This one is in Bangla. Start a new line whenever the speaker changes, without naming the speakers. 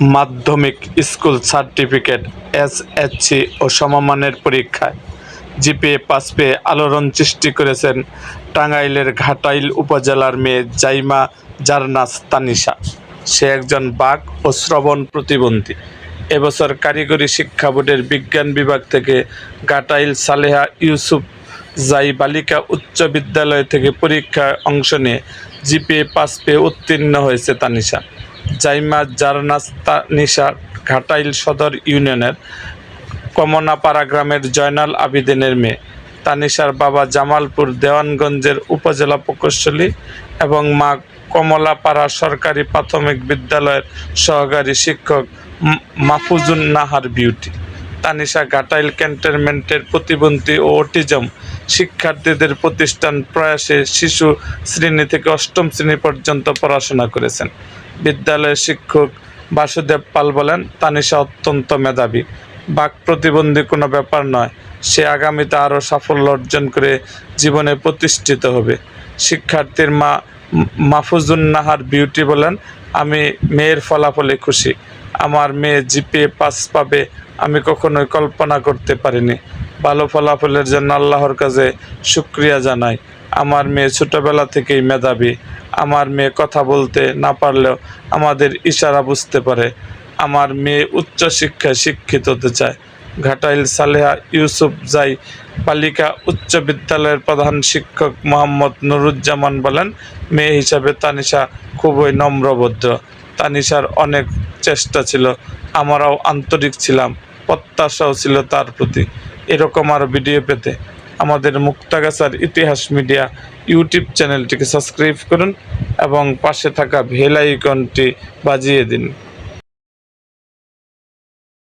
মাধ্যমিক স্কুল সার্টিফিকেট এস এসএসসি ও সমমানের পরীক্ষায়। জিপিএ পাস পেয়ে আলোড়ন সৃষ্টি করেছেন টাঙ্গাইলের ঘাটাইল উপজেলার মেয়ে জাইমা জারনাস তানিশা। সে একজন বাক ও শ্রবণ প্রতিবন্ধী। এবছর কারিগরি শিক্ষা বোর্ডের বিজ্ঞান বিভাগ থেকে ঘাটাইল সালেহা ইউসুফ জাই বালিকা উচ্চ বিদ্যালয় থেকে পরীক্ষায় অংশ নিয়ে জিপিএ পাস পেয়ে উত্তীর্ণ হয়েছে তানিশা। জাইমা জারনাস্তা নিশার ঘাটাইল সদর ইউনিয়নের কমনাপাড়া গ্রামের জয়নাল আবিদিনের মেয়ে। তানিশার বাবা জামালপুর দেওয়ানগঞ্জের উপজেলা প্রকৌশলী এবং মা কমলাপাড়া সরকারি প্রাথমিক বিদ্যালয়ের সহকারী শিক্ষক মাফুজুন নাহার বিউটি। তানিশা ঘাটাইল ক্যান্টনমেন্টের প্রতিবন্ধী ও অটিজম শিক্ষার্থীদের প্রতিষ্ঠান প্রয়াসে শিশু শ্রেণি থেকে অষ্টম শ্রেণি পর্যন্ত পড়াশোনা করেছেন। বিদ্যালয়ের শিক্ষক বাসুদেব পাল বলেন, তানিশা অত্যন্ত মেধাবী। বাক প্রতিবন্ধী কোনো ব্যাপার নয়, সে আগামীতে আরও সাফল্য অর্জন করে জীবনে প্রতিষ্ঠিত হবে। শিক্ষার্থীর মা ম- মাহফুজুন নাহার বিউটি বলেন, আমি মেয়ের ফলাফলে খুশি। আমার মেয়ে জিপিএ পাস পাবে, আমি কখনোই কল্পনা করতে পারিনি। ভালো ফলাফলের জন্য আল্লাহর কাছে শুক্রিয়া জানাই। আমার মেয়ে ছোটবেলা থেকেই মেধাবী। আমার মেয়ে কথা বলতে না পারলেও আমাদের ইশারা বুঝতে পারে। আমার মেয়ে উচ্চশিক্ষায় শিক্ষিত হতে চায়। ঘাটাইল সালেহা ইউসুফ জাই বালিকা উচ্চ বিদ্যালয়ের প্রধান শিক্ষক মোহাম্মদ নুরুজ্জামান বলেন, মেয়ে হিসাবে তানিশা খুবই নম্রভদ্র। তানিশার অনেক চেষ্টা ছিল, আমরাও আন্তরিক ছিলাম, প্রত্যাশাও ছিল তার প্রতি। এরকম আরও ভিডিও পেতে আমাদের মুক্তাগাছার ইতিহাস মিডিয়া ইউটিউব চ্যানেলটিকে সাবস্ক্রাইব করুন এবং পাশে থাকা বেল আইকনটি বাজিয়ে দিন।